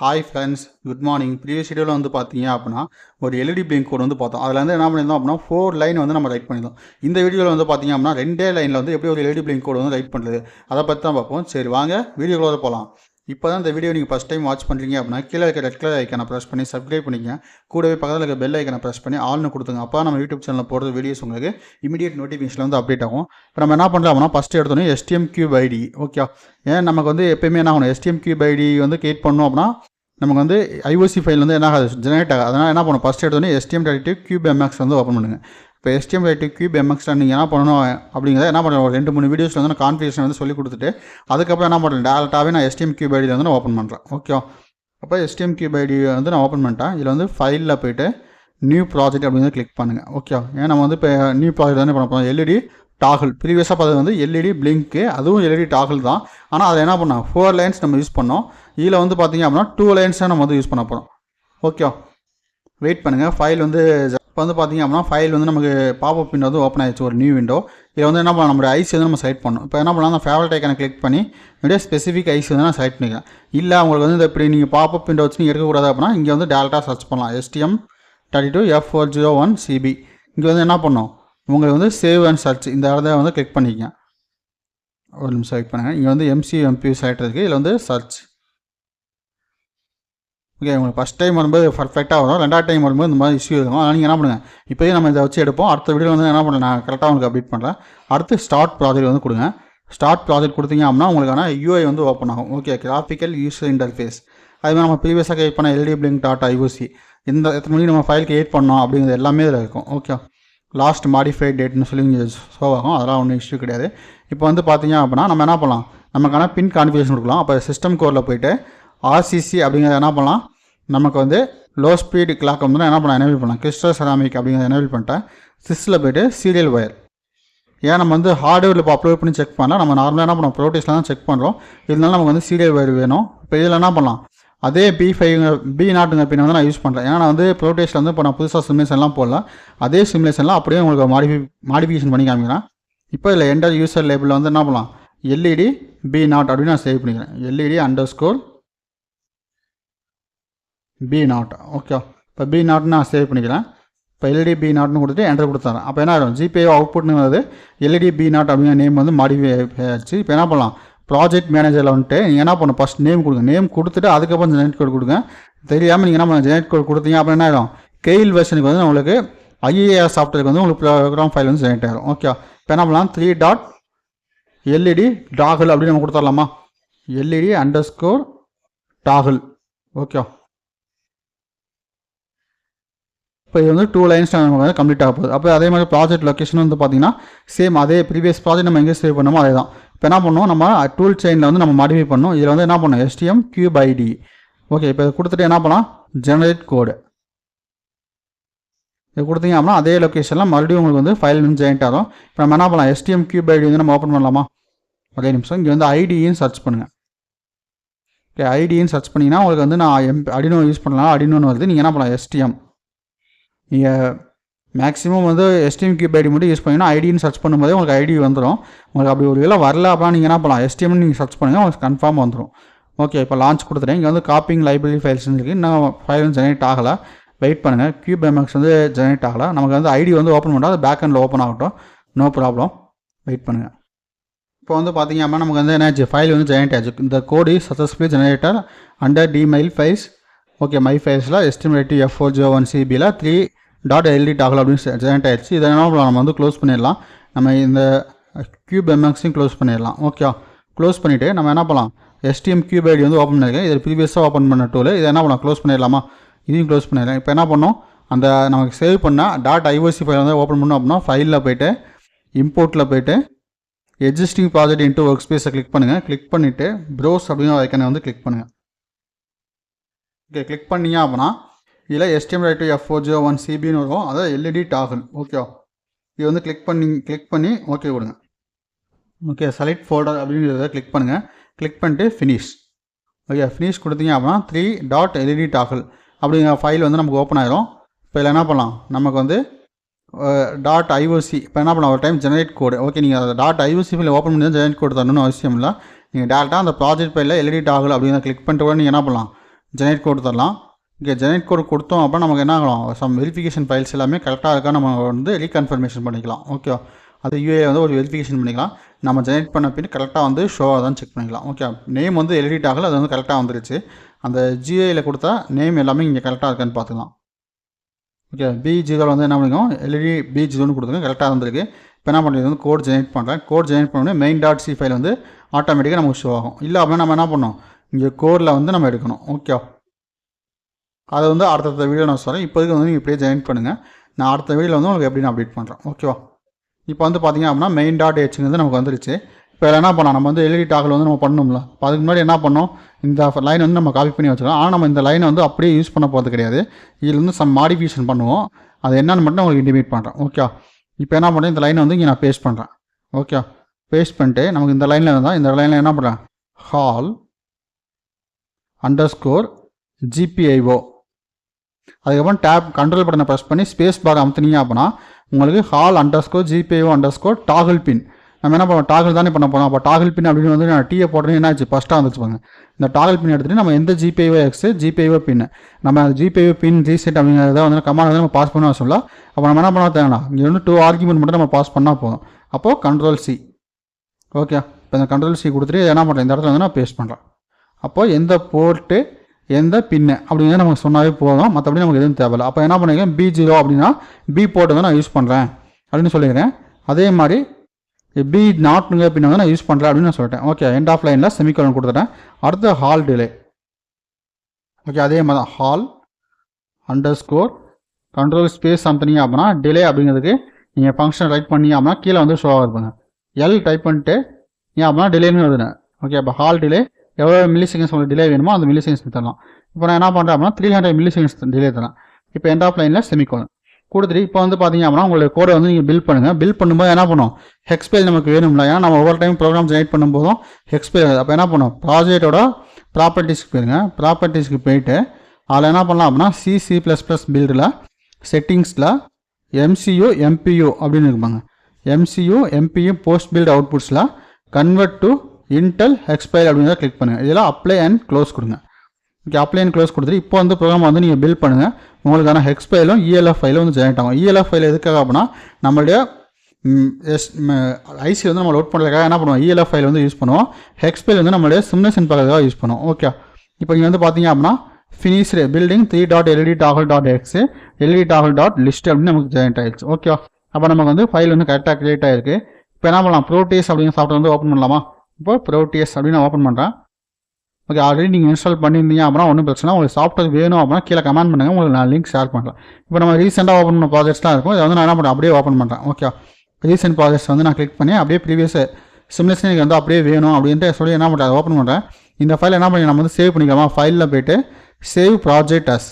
Hi friends good morning previous வீடியோவில் வந்து பார்த்தீங்க அப்படின்னா ஒரு எல்இடி பிளிங்க் கோட் வந்து பார்த்தோம். அதில் வந்து என்ன பண்ணியிருந்தோம் அப்படின்னா ஃபோர் லைன் வந்து நம்ம ரைட் பண்ணியிருந்தோம். இந்த வீடியோவில் வந்து பார்த்தீங்க அப்படின்னா ரெண்டே லைனில் வந்து எப்படி ஒரு எல்இடி பிளிங்க் கோட் வந்து ரைட் பண்ணுறது அதை பற்றி தான் பார்ப்போம். சரி வாங்க வீடியோக்குள்ளே போகலாம் இப்போ தான் இந்த வீடியோ நீங்கள் ஃபஸ்ட் டைம் வாட்ச் பண்ணுறீங்க அப்படின்னா கீழே இருக்க ரெட் கலர் ஐக்கனை ப்ரெஸ் பண்ணி சப்ஸ்கிரைப் பண்ணிக்கங்க. கூடவே பக்கத்தில் இருக்க பெல் ஐக்கனை ப்ரெஸ் பண்ணி ஆல்னு கொடுத்துங்க அப்போ நம்ம யூடியூப் சேனலில் போடுற வீடியோஸ் உங்களுக்கு இமீடியட் நோட்டிஃபிகேஷன் வந்து அப்டேட் ஆகும். இப்போ நம்ம என்ன பண்ணலாம் அப்படின்னா ஃபஸ்ட்டு எடுத்தோன்னே எஸ்டிஎம் கியூப் ஐடி ஓகே ஏன் நமக்கு வந்து எப்பயுமே என்ன ஆகணும்? எஸ்டிஎம் கியூப் ஐடி வந்து கிரியேட் பண்ணோம் அப்படின்னா நமக்கு வந்து ஐஓசி ஃபைல் வந்து என்ன ஆகாது? ஜெனரேட் ஆகாது. அதனால் என்ன பண்ணணும்? ஃபஸ்ட் எடுத்தோடனே எஸ்டிஎம் தேர்ட்டி கியூப் எம்எக்ஸ் வந்து ஓப்பன் பண்ணுங்கள் இப்போ எஸ்டிஎம் தேர்ட்டி கியூப் எம்எக்ஸ் நீங்கள் என்ன பண்ணணும் அப்படிங்கிறத என்ன பண்ணுறேன் ஒரு ரெண்டு மூணு வீடியோஸில் வந்து நான் கான்ஃபிகேஷன் வந்து சொல்லி கொடுத்துட்டு அதுக்கப்புறம் என்ன பண்ணுறேன் டேரெக்டாகவே நான் எஸ்டிஎம் கியூப் ஐடியில் வந்து நான் ஓப்பன் பண்ணுறேன் ஓகே அப்போ எஸ்டிஎம் கியூப் ஐடி வந்து நான் ஓப்பன் பண்ணிட்டேன். இதில் வந்து ஃபைலில் போயிட்டு நியூ ப்ராஜெக்ட் அப்படின்னு கிளிக் பண்ணுங்கள் ஓகே ஏன்னா நம்ம வந்து இப்போ நியூ ப்ராஜெக்ட் தானே பண்ண போகிறோம் எல்இடி டாகல் ப்ரீவியஸாக பார்த்தது வந்து எல்இடி பிளிங்க்கு அதுவும் எல்இடி டாகல் தான். ஆனால் அதை என்ன பண்ணோம்? ஃபோர் லைன்ஸ் நம்ம யூஸ் பண்ணோம். இதில் வந்து பார்த்தீங்க அப்படின்னா டூ லைன்ஸாக நம்ம வந்து யூஸ் பண்ண போகிறோம் ஓகே வெயிட் பண்ணுங்கள் ஃபைல் வந்து இப்போ வந்து பார்த்தீங்க அப்படின்னா ஃபைல் வந்து நமக்கு பாப்அப் விண்டோ வந்து ஓப்பன் ஆயிடுச்சு ஒரு நியூ விண்டோ இதில் வந்து என்ன பண்ணலாம் நம்ம ஐசி வந்து நம்ம செலக்ட் பண்ணணும். இப்போ என்ன பண்ணலாம் அந்த ஃபேவரட் ஐக்கனை கிளிக் பண்ணி என்னுடைய ஸ்பெசிஃபிக் ஐசி வந்து நான் செலக்ட் பண்ணிக்கலாம் இல்லை உங்களுக்கு வந்து இந்த இப்படி நீங்கள் பாப்அப் விண்டோ வச்சு நீங்கள் எடுக்கக்கூடாது அப்படின்னா இங்கே வந்து டேரெக்டாக சர்ச் பண்ணலாம். STM thirty two F four zero one CB இங்கே வந்து என்ன பண்ணணும் உங்களுக்கு வந்து சேவ் அண்ட் சர்ச் இந்த இடத்த வந்து கிளிக் பண்ணிக்கங்க. ஒரு நிமிஷம் செலக்ட் பண்ணுங்கள் இங்கே வந்து எம்சி எம்பி செலக்ட் இருக்குது இதில் வந்து சர்ச் ஓகே உங்களுக்கு ஃபஸ்ட் டைம் வரும்போது பர்ஃபெக்டாக வரும். ரெண்டாவது டைம் வரும்போது இந்த மாதிரி இஷ்யூ இருக்கும். அதனால் நீங்கள் என்ன பண்ணுங்கள் இப்போயே நம்ம இதை வச்சு எடுப்போம். அடுத்த வீடியோ வந்து என்ன பண்ண நான் கரெக்டாக உங்களுக்கு அப்டேட் பண்ணுறேன் அடுத்து ஸ்டார்ட் ப்ராஜெக்ட் வந்து கொடுங்க. ஸ்டார்ட் ப்ராஜெக்ட் கொடுத்தீங்க அப்படின்னா உங்களுக்கான யூஐ வந்து ஓப்பன் ஆகும். ஓகே கிராஃபிக்கல் யூசர் இன்டர்ஃபேஸ் அதுமாதிரி நம்ம ப்ரீவியஸாக கிரியேட் பண்ண எல்டி பிளிங்க் டாட் ஐஓசி இந்த எத்தனை மணிக்கு நம்ம ஃபைல் கிரியேட் பண்ணோம் அப்படிங்கிறது எல்லாமே இதில் இருக்கும். ஓகே லாஸ்ட் மாடிஃபைட் டேட்னு சொல்லி இங்கே ஷோ ஆகும். அதெல்லாம் ஒன்றும் இஷ்யூ கிடையாது. இப்போ வந்து பார்த்தீங்க அப்படின்னா நம்ம என்ன பண்ணலாம்? நமக்கான பின் கான்ஃபிகேஷன் கொடுக்கலாம். அப்போ சிஸ்டம் கோரில் போயிட்டு ஆர்சிசி அப்படிங்கிறத என்ன பண்ணலாம்? நமக்கு வந்து லோ ஸ்பீடு கிளாக் வந்து என்ன பண்ண எனேபிள் பண்ணலாம். கிறிஸ்டல் செராமிக் அப்படிங்கிறத எனேபிள் பண்ணிட்டேன். சிஸ்டில் போயிட்டு சீரியல் ஒயர் ஏன் நம்ம வந்து ஹார்ட்வேரில் இப்போ அப்லோட் பண்ணி செக் பண்ணலாம் நம்ம நார்மலாக என்ன பண்ணோம்? ப்ரோட்டீஸில் தான் செக் பண்ணுறோம் இருந்தாலும் நமக்கு வந்து சீரியல் ஒயர் வேணும். இப்போ இதில் என்ன பண்ணலாம்? அதே பி ஃபைவ் பி நாட்டுங்க பின் வந்து நான் யூஸ் பண்ணுறேன் ஏன்னா நான் வந்து ப்ரோட்டேஸில் வந்து இப்போ நான் புதுசாக சிமுலேஷன்லாம் போடல. அதே சிமுலேஷன்லாம் அப்படியே உங்களுக்கு மாடிஃபி மாடிஃபிகேஷன் பண்ணி காமிக்கிறேன். இப்போ இதில் எண்டர் யூசர் லேபிளில் வந்து என்ன பண்ணலாம்? எல்இடி பி நாட் அப்படின்னு நான் சேவ் பண்ணிக்கிறேன். LED under score B not okay இப்போ பி நாட்னு நான் சேவ் பண்ணிக்கிறேன். இப்போ எல்இடி பி நாட்னு கொடுத்துட்டு என்டர் கொடுத்துறேன். அப்போ என்ன ஆகிடும் ஜிபே அவுட்புட்னு வருது. எல்இடி பி நாட் அப்படிங்கிற நேம் வந்து மாடிஃபை ஆயிடுச்சு. இப்போ என்ன பண்ணலாம்? ப்ராஜெக்ட் மேனேஜரில் வந்துட்டு நீங்கள் என்ன பண்ணணும்? ஃபஸ்ட் நேம் கொடுங்க. நேம் கொடுத்துட்டு அதுக்கப்புறம் ஜெனரேட் கோட் கொடுங்க. தெரியாமல் நீங்கள் என்ன பண்ண ஜெனரேட் கோட் கொடுத்தீங்க அப்புறம் என்ன ஆகிடும் கெயில் வெர்ஷனுக்கு வந்து உங்களுக்கு ஐஏஆர் சாஃப்ட்வேருக்கு வந்து உங்களுக்கு ப்ரோக்ராம் ஃபைல் வந்து ஜெனரேட் ஆகிடும் ஓகே இப்போ என்ன பண்ணலாம்? த்ரீ டாட் எல்இடி டாகுல் அப்படின்னு நம்ம கொடுத்துடலாமா? LED under score toggle okay இப்போ இது வந்து டூ லைன்ஸ் நமக்கு வந்து கம்ப்ளீட் ஆக போகுது. அப்போ அதே மாதிரி ப்ராஜெக்ட் லொக்கேஷன் வந்து பார்த்தீங்கன்னா சேம் அதே ப்ரீவியஸ் ப்ராஜெக்ட் நம்ம எங்கே சேவ் பண்ணோமோ அதே தான் இப்போ என்ன பண்ணுவோம்? நம்ம டூல் செயினில் வந்து நம்ம மாடிஃபை பண்ணோம். இதில் வந்து என்ன பண்ணோம் எஸ்டிஎம் கியூப் ஐடி ஓகே இப்போ இதை கொடுத்துட்டு என்ன பண்ணலாம்? ஜெனரேட் கோடு இது கொடுத்தீங்க அப்படின்னா அதே லொக்கேஷனில் மறுபடியும் உங்களுக்கு வந்து ஃபைல் வந்து ஜெனரேட் ஆகும் இப்போ நம்ம என்ன பண்ணலாம்? எஸ்டிஎம் கியூப் ஐடி வந்து நம்ம ஓப்பன் பண்ணலாமா? ஒரே நிமிஷம். இங்கே வந்து ஐடின்னு சர்ச் பண்ணுங்கள் ஓகே ஐடியும் சர்ச் பண்ணிங்கன்னா உங்களுக்கு வந்து நான் எம் அடினோ யூஸ் பண்ணலாம். அடினோன்னு வருது. நீங்கள் என்ன பண்ணலாம்? எஸ்டிஎம் நீங்கள் மேக்ஸிமம் வந்து எஸ்டிஎம் கியூப் ஐடி மட்டும் யூஸ் பண்ணிங்கன்னா ஐடின்னு சர்ச் பண்ணும்போதே உங்களுக்கு ஐடி வந்துடும் உங்களுக்கு அப்படி ஒரு வேலை வரல அப்படின்னா நீங்கள் என்ன பண்ணலாம்? எஸ்டிஎம்னு நீங்கள் சர்ச் பண்ணுங்கள் உங்களுக்கு கன்ஃபார்ம் வந்துடும் ஓகே இப்போ லான்ச் கொடுத்துட்டேன். இங்கே வந்து காப்பிங் லைப்ரரி ஃபைல்ஸ் இருக்குது இன்னும் ஃபைல் ஜெனரேட் ஆகலை. வெயிட் பண்ணுங்கள் கியூப் எம்எக்ஸ் வந்து ஜெனரேட் ஆகலை. நமக்கு வந்து ஐடி வந்து ஓப்பன் பண்ணால் அது பேக் எண்டில் ஓப்பன் ஆகட்டும். நோ ப்ராப்ளம் வெயிட் பண்ணுங்கள் இப்போ வந்து பார்த்தீங்க அப்படின்னா நமக்கு வந்து என்னாச்சு? ஃபைல் வந்து ஜெனரேட் ஆச்சு. இந்த கோடி சக்ஸஸ்ஃபுல்லி ஜெனரேட்டர் அண்டர் டிமெயில் ஃபைல்ஸ் ஓகே மை ஃபைஸில் எஸ்டிமேட்டிவ் எஃப் ஃபோர் ஜீரோ ஒன் சிபியில் த்ரீ டாட் எல்இடி டாகல் அப்படின்னு ஜெனரேட் ஆயிடுச்சு. இதை என்ன பண்ணலாம்? நம்ம வந்து க்ளோஸ் பண்ணிடலாம். நம்ம இந்த கியூப் எம்எக்ஸையும் க்ளோஸ் பண்ணிடலாம். ஓகே க்ளோஸ் பண்ணிவிட்டு நம்ம என்ன பண்ணலாம்? எஸ்டிஎம் கியூப் ஐடி வந்து ஓப்பன் பண்ணியிருக்கேன் இது ப்ரீவியஸாக ஓப்பன் பண்ண டூல் இதை என்ன பண்ணலாம்? க்ளோஸ் பண்ணிடலாமா? இதையும் க்ளோஸ் பண்ணிடலாம். இப்போ என்ன பண்ணோம்? அந்த நமக்கு சேவ் பண்ணால் டாட் ஐஓசி ஃபைல் வந்து ஓப்பன் பண்ணோம் அப்படின்னா ஃபைலில் போயிட்டு இம்போர்ட்டில் போயிட்டு எக்ஸிஸ்டிங் ப்ராஜெக்ட் இன்ட்டு ஒர்க் ஸ்பேஸை கிளிக் பண்ணுங்கள் கிளிக் பண்ணிவிட்டு ப்ரோஸ் அப்படிங்கிற ஐக்கனை வந்து கிளிக் பண்ணுங்கள் ஓகே கிளிக் பண்ணீங்க அப்படின்னா இதில் STM right F four zero one சிபின்னு வரும். அதாவது எல்இடி டாகல் ஓகேவா இது வந்து கிளிக் பண்ணி கிளிக் பண்ணி ஓகே கொடுங்க. ஓகே செலக்ட் ஃபோல்டர் அப்படிங்கிறத கிளிக் பண்ணுங்கள் கிளிக் பண்ணிட்டு ஃபினிஷ் ஓகே ஃபினிஷ் கொடுத்தீங்க அப்படின்னா த்ரீ டாட் எல்இடி டாகல் அப்படிங்கிற ஃபைல் வந்து நமக்கு ஓப்பன் ஆயிரும். இப்போ இதில் என்ன பண்ணலாம்? நமக்கு வந்து டாட் ஐஓசி இப்போ என்ன பண்ணலாம்? ஒரு டைம் ஜெனரேட் கோடு ஓகே நீங்கள் அதை டாட் ஐஓசி ஃபைல் ஓப்பன் பண்ணி ஜெனரேட் கோடு தரணும்னு அவசியம் இல்லை. நீங்கள் டேரெக்டாக அந்த ப்ராஜெக்ட் ஃபைலில் எல்இடி டாகல் அப்படிங்கிறத கிளிக் பண்ணிட்டு கூட நீங்கள் என்ன பண்ணலாம்? ஜெனரேட் கோட் தரலாம். இங்கே ஜெனரேட் கோட் கொடுத்தோம் அப்போ நமக்கு என்ன ஆகலாம்? சம் வெரிஃபிகேஷன் ஃபைல்ஸ் எல்லாமே கரெக்டாக இருக்கா? நம்ம வந்து ரீகன்ஃபர்மேஷன் பண்ணிக்கலாம். ஓகே அது யூஏ வந்து ஒரு வெரிஃபிகேஷன் பண்ணிக்கலாம். நம்ம ஜெனரேட் பண்ண பின் கரெக்டாக வந்து ஷோ தான் செக் பண்ணிக்கலாம். ஓகே நேம் வந்து எடிட் ஆகல அது வந்து கரெக்டாக வந்துருச்சு. அந்த ஜிஏயில் கொடுத்தா நேம் எல்லாமே இங்கே கரெக்டாக இருக்கான்னு பார்த்துக்கலாம். ஓகே பி ஜீரோவில் வந்து என்ன பண்ணிக்கோம் எல்இடி பி ஜீரோன்னு கொடுத்துங்க கரெக்டாக வந்திருக்கு. இப்போ என்ன பண்ணுறது? வந்து கோட் ஜெனரேட் பண்ணுறேன் கோட் ஜெனரேட் பண்ணோடனே மெயின் டாட் சி ஃபைல் வந்து ஆட்டோமேட்டிக்காக நமக்கு ஷோ ஆகும். இல்லை அப்படின்னா நம்ம என்ன பண்ணோம் இங்கே கோரில் வந்து நம்ம எடுக்கணும். ஓகே அதை வந்து அடுத்தடுத்த வீடியோ நான் சொல்கிறேன் இப்போதைக்கு வந்து நீங்கள் இப்படியே ஜாயின் பண்ணுங்கள் நான் அடுத்த வீடியோவில் வந்து உங்களுக்கு எப்படி நான் அப்டேட் பண்ணுறேன் ஓகேவா இப்போ வந்து பார்த்தீங்க அப்படின்னா மெயின் டாட் ஹெச்ங்கிறது நமக்கு வந்துருச்சு. இப்போ என்ன பண்ணோம் நம்ம வந்து எல்இடி டாக்கில் வந்து நம்ம பண்ணணும்ல. இப்போ அதுக்கு முன்னாடி என்ன பண்ணோம்? இந்த லைன் வந்து நம்ம காப்பி பண்ணி வச்சுக்கலாம். ஆனால் நம்ம இந்த லைனை வந்து அப்படியே யூஸ் பண்ண போகிறது கிடையாது. இதில் வந்து சம் மாடிஃபிகேஷன் பண்ணுவோம். அது என்னென்னு மட்டும் நான் உங்களுக்கு இன்டிமேட் பண்ணுறேன் ஓகே இப்போ என்ன பண்ணுறேன் இந்த லைனை வந்து இங்கே நான் பேஸ்ட் பண்ணுறேன் ஓகே பேஸ்ட் பண்ணிட்டு நமக்கு இந்த லைனில் இருந்தால் இந்த லைனில் என்ன பண்ணுறேன் ஹால் அண்டர் ஸ்கோர் ஜிபிஐஓ அதுக்கப்புறம் டேப் கண்ட்ரோல் பட்டனை ப்ரெஸ் பண்ணி ஸ்பேஸ் பார் அமுத்துனீங்க அப்படின்னா உங்களுக்கு HAL under score GPIO under score pin நம்ம என்ன பண்ணுவோம் டாகல் தானே பண்ண போகிறோம் அப்போ டாகல் பின் அப்படின்னு வந்து நான் டீயை போட்டேன்னு என்ன ஆச்சு ஃபஸ்ட்டாக வந்துச்சு பாருங்க. இந்த டாகல் பின் எடுத்துகிட்டு நம்ம எந்த ஜிபிஐஓ எக்ஸ் ஜிபிஐஓ பின் நம்ம ஜிபிஐஓ பின் ரீசெட் அப்படிங்கிறத வந்து கமாண்ட் வந்து நம்ம பாஸ் பண்ண சொல்ல அப்போ நம்ம என்ன பண்ண தேவைன்னா இங்கே வந்து டூ ஆர்குமெண்ட் மட்டும் நம்ம பாஸ் பண்ணால் போதும். அப்போது கண்ட்ரோல் சி ஓகே இப்போ இந்த கண்ட்ரோல் சி கொடுத்துட்டு என்ன பண்ணுறேன் இந்த இடத்துல வந்து நான் பேஸ்ட் பண்ணுறேன் அப்போது எந்த போர்ட்டு எந்த பின்னு அப்படிங்கிறத நமக்கு சொன்னாவே போதும். மற்றபடி நமக்கு எதுவும் தேவையில்லை. அப்போ என்ன பண்ணிக்கிறேன் பி ஜீரோ அப்படின்னா பி போர்ட்டு தான் நான் யூஸ் பண்ணுறேன் அப்படின்னு சொல்லிக்கிறேன். அதே மாதிரி பி நாட்டுங்க பின்னை வந்து நான் யூஸ் பண்ணுறேன் அப்படின்னு நான் சொல்லிட்டேன். ஓகே எண்ட் ஆஃப் லைனில் செமிகோலன் கொடுத்துட்டேன். அடுத்து ஹால் டிலே ஓகே அதே மாதிரி தான். HAL under score control space அமுத்துனீங்க அப்படின்னா டிலே அப்படிங்கிறதுக்கு நீங்கள் ஃபங்க்ஷன் ரைட் பண்ணி அப்படின்னா கீழே வந்து ஷோ இருப்பாங்க எல் டைப் பண்ணிட்டு ஏன் அப்படின்னா டிலேன்னு எழுதுனேன் ஓகே அப்போ ஹால் டிலே எவ்வளோ மில்லி செகண்ட்ஸ் உங்களுக்கு டிலே வேணுமோ அந்த மில்லி செகண்ட்ஸ் தரலாம். இப்போ நான் என்ன பண்ணுறேன் அப்படின்னா three hundred milli seconds delay தரேன். இப்போ எண்ட் ஆஃப் லைனில் செமிகோலன் கொடுத்துட்டு இப்போ வந்து பார்த்தீங்க அப்படின்னா உங்களுடைய கோடை வந்து நீங்கள் பில் பண்ணுங்கள் பில் பண்ணும்போது என்ன பண்ணும்? ஹெக்ஸ்பேல் நமக்கு வேணும்ல. ஏன்னா நம்ம ஒவ்வொரு டைம் ப்ரோக்ராம் ஜெனரேட் பண்ணும்போதும் ஹெக்ஸ்பேல் அப்போ என்ன பண்ணும்? ப்ராஜெக்டோட ப்ராப்பர்ட்டிஸ்க்கு போயிருங்க. ப்ராப்பர்ட்டிஸ்க்கு போயிட்டு அதில் என்ன பண்ணலாம் அப்படின்னா சிசி ப்ளஸ் ப்ளஸ் பில்டில் செட்டிங்ஸில் எம்சியூ எம்பியூ அப்படின்னு இருப்பாங்க MCU MPU post build அவுட்புட்ஸில் convert to Intel hex file அப்படிங்கிறத கிளிக் பண்ணுங்கள் இதெல்லாம் அப்ளை அண்ட் க்ளோஸ் கொடுங்க. ஓகே அப்ளை அண்ட் க்ளோஸ் கொடுத்துட்டு இப்போ வந்து ப்ரோக்ராம் வந்து நீங்கள் பில் பண்ணுங்கள் உங்களுக்கான ஹெக்ஸ் ஃபைலும் இஎல்எஃப் ஃபைலும் வந்து ஜெனரேட் ஆகும். இஎல்எஃப் ஃபைல் எதுக்காக அப்படின்னா நம்மளுடைய எஸ் ஐசி வந்து நம்ம லோட் பண்ணுறதுக்காக என்ன பண்ணுவோம்? இஎல்எஃப் ஃபைல் வந்து யூஸ் பண்ணுவோம். ஹெக்ஸ் ஃபைல் வந்து நம்மளுடைய சிம்லேஷன் பார்க்கறதுக்காக யூஸ் பண்ணுவோம். ஓகே இப்போ நீங்கள் வந்து பார்த்தீங்க அப்படின்னா finished building three dot LED toggle dot x LED toggle dot list அப்படின்னு நமக்கு ஜெனரேட் ஆயிடுச்சு. ஓகே அப்போ நமக்கு வந்து ஃபைல் வந்து கரெக்டாக கிரியேட் ஆயிருக்கு. இப்போ என்ன பண்ணலாம்? ப்ரோட்டேஸ் அப்படிங்கிற சாஃப்ட்வேர் வந்து ஓப்பன் பண்ணலாமா? இப்போ ப்ரோட்டியஸ் அப்படின்னு நான் ஓப்பன் பண்ணுறேன் ஓகே ஆல்ரெடி நீங்கள் இன்ஸ்டால் பண்ணியிருந்தீங்க அப்படின்னா ஒன்றும் பிரச்சனை உங்களுக்கு சாஃப்ட்வேர் வேணும் அப்படின்னா கீழே கமெண்ட் பண்ணுங்கள் உங்களுக்கு நான் லிங்க் ஷேர் பண்ணுறேன் இப்போ நம்ம ரீசெண்டாக ஓப்பன் பண்ண ப்ராஜெக்ட்ஸ்லாம் இருக்கும். இதை வந்து நான் என்ன பண்ணுறேன் அப்படியே ஓப்பன் பண்ணுறேன் ஓகே ரீசெண்ட் ப்ராஜெக்ட்ஸ் வந்து நான் கிளிக் பண்ணி அப்படியே ப்ரீவியஸ் சிம்லெஸ்ன் எனக்கு வந்து அப்படியே வேணும் அப்படின்ட்டு சொல்லி என்ன பண்ணுறேன் அதை ஓப்பன் பண்ணுறேன் இந்த ஃபைல் என்ன பண்ணி நம்ம வந்து சேவ் பண்ணிக்கலாமா. ஃபைலில் போயிட்டு சேவ் ப்ராஜெக்ட் அஸ்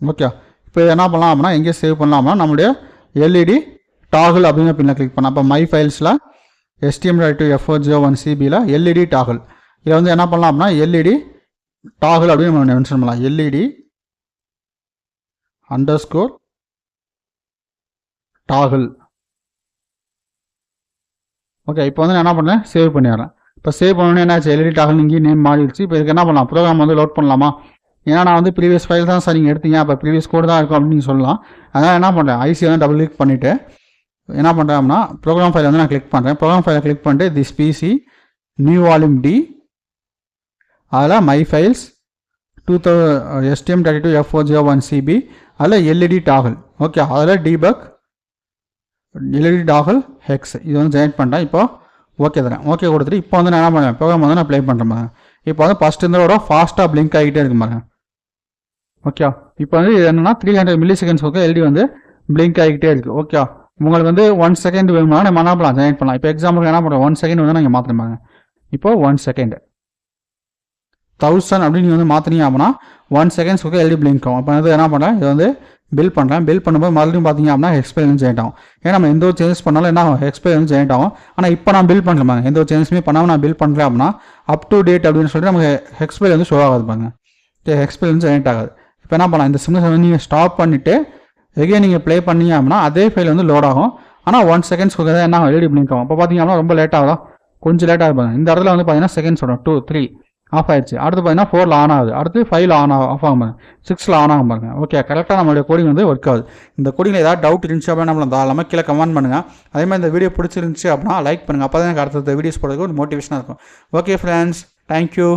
ஓகே இப்போ என்ன பண்ணலாம் அப்படின்னா எங்கே சேவ் பண்ணலாம் அப்படின்னா நம்மளுடைய எல்இடி டாகுல் அப்படிங்கிற பின்னில் கிளிக் பண்ணலாம். அப்போ my ஃபைல்ஸில் STM two F four zero one சிபியில் LED toggle இதில் வந்து என்ன பண்ணலாம் அப்படின்னா எல்இடி டாகுல் அப்படின்னு நம்ம மென்ஷன் பண்ணலாம். LED under score toggle okay இப்போ வந்து நான் என்ன பண்ணேன்? சேவ் பண்ணிடுறேன். இப்போ சேவ் பண்ணோன்னே என்னாச்சு? எல்இடி டாகுல் இங்கேயும் நேம் மாறிடுச்சு. இப்போ இதுக்கு என்ன பண்ணலாம்? ப்ரோக்ராம் வந்து லோட் பண்ணலாமா? ஏன்னா நான் வந்து ப்ரீவியஸ் ஃபைல் தான் சார் நீங்கள் எடுத்தீங்க. அப்போ ப்ரீவியஸ் கோடு தான் இருக்கும் அப்படின்னு நீங்கள் சொல்லலாம். அதனால் என்ன பண்ணுறேன் ஐசி வந்து டபுள் கிளிக் பண்ணிவிட்டு என்ன பண்ணுறேன் அப்படின்னா ப்ரோக்ராம் ஃபைல் வந்து நான் கிளிக் பண்ணுறேன் ப்ரோக்ராம் ஃபைலை கிளிக் பண்ணிட்டு this PC new volume D அதில் மை ஃபைல்ஸ் டூ தௌ STM thirty two F Jio one CB அதில் எல்இடி டாகல் ஓகே அதில் டிபக் எல்இடி டாகல் ஹெக்ஸ் இது வந்து ஜெனரேட் பண்ணுறேன் இப்போ ஓகே தரேன். ஓகே கொடுத்துட்டு இப்போ வந்து நான் என்ன பண்ணுறேன் ப்ரோக்ராம் வந்து நான் ப்ளே பண்ணுறேன் பாருங்க. இப்போ வந்து ஃபஸ்ட் இருந்தோட ஃபாஸ்ட்டாக பிளிங்க் ஆகிட்டே இருக்கு பாருங்க. ஓகே இப்போ வந்து இது என்னன்னா three hundred milli seconds okay LD வந்து பிளிங்க் ஆகிக்கிட்டே இருக்குது ஓகே உங்களுக்கு வந்து ஒன் செகண்ட் வேணும்னா நம்ம என்ன பண்ணலாம் ஜெனரேட் பண்ணலாம். இப்போ எக்ஸாம்பிளுக்கு என்ன பண்ணுறோம் ஒன் செகண்ட் வந்து நீங்கள் மாற்றிருப்பாங்க இப்போ ஒன் செகண்ட் தௌசண்ட் அப்படின்னு நீங்கள் வந்து மாற்றினீங்க அப்படின்னா ஒன் செகண்ட்ஸ்க்கு எல்டி பிளிங்க் ஆகும். இப்போ வந்து என்ன பண்ணுறேன் இது வந்து பில் பண்ணுறேன் பில் பண்ணும்போது மறுபடியும் பார்த்தீங்க அப்படின்னா எக்ஸ்பீரியன்ஸ் ஜெயிட் ஆகும். ஏன்னா நம்ம எந்த ஒரு சேஞ்சஸ் பண்ணாலும் என்ன ஆகும்? எக்ஸ்பீரியன்ஸ் ஜெயிட் ஆகும். ஆனால் இப்போ நான் பில் பண்ணுறேன் எந்த ஒரு சேஞ்சஸுமே பண்ணாமல் நான் பில் பண்ணுறேன் அப்படின்னா அப் டு டேட் அப்படின்னு சொல்லிட்டு நமக்கு எக்ஸ்பீரியன்ஸ் வந்து ஷோ ஆகாது பாருங்க. எக்ஸ்பீரியன்ஸ் ஜெயிட் ஆகாது. இப்போ என்ன பண்ணலாம்? இந்த சிம்னஸ் வந்து நீங்கள் ஸ்டாப் பண்ணிவிட்டு எகே நீங்கள் ப்ளே பண்ணீங்க அப்படின்னா அதே ஃபைல் வந்து லோட் ஆகும். ஆனால் ஒன் செகண்ட்ஸ் தான் என்ன எல்இடி பிளிங்க் ஆகும் இப்போ பார்த்தீங்க அப்படின்னா ரொம்ப லேட் ஆகும் கொஞ்சம் லேட்டாக இருப்பாங்க இந்த இடத்துல வந்து பார்த்தீங்கன்னா செகண்ட்ஸ் வரும். டூ த்ரீ ஆஃப் ஆயிடுச்சு அடுத்து பார்த்தீங்கன்னா ஃபோரில் ஆன் ஆகுது. அடுத்து ஃபைவ்ல ஆன் ஆகும் ஆஃப் ஆகும் பாருங்க. சிக்ஸில் ஆன் ஆகும் பாருங்க. ஓகே கரெக்டாக நம்மளுடைய கோடிங் வந்து ஒர்க் ஆகுது. இந்த கோடிங்கில் ஏதாவது டவுட் இருந்துச்சு அப்படின்னா நம்மள தாராளமாக கீழே கமெண்ட் பண்ணுங்கள் அதே மாதிரி இந்த வீடியோ பிடிச்சிருந்துச்சு அப்படின்னா லைக் பண்ணுங்கள் அப்போ தான் எனக்கு அடுத்த வீடியோஸ் போடுறதுக்கு ஒரு மோட்டிவேஷனாக இருக்கும். Okay friends thank you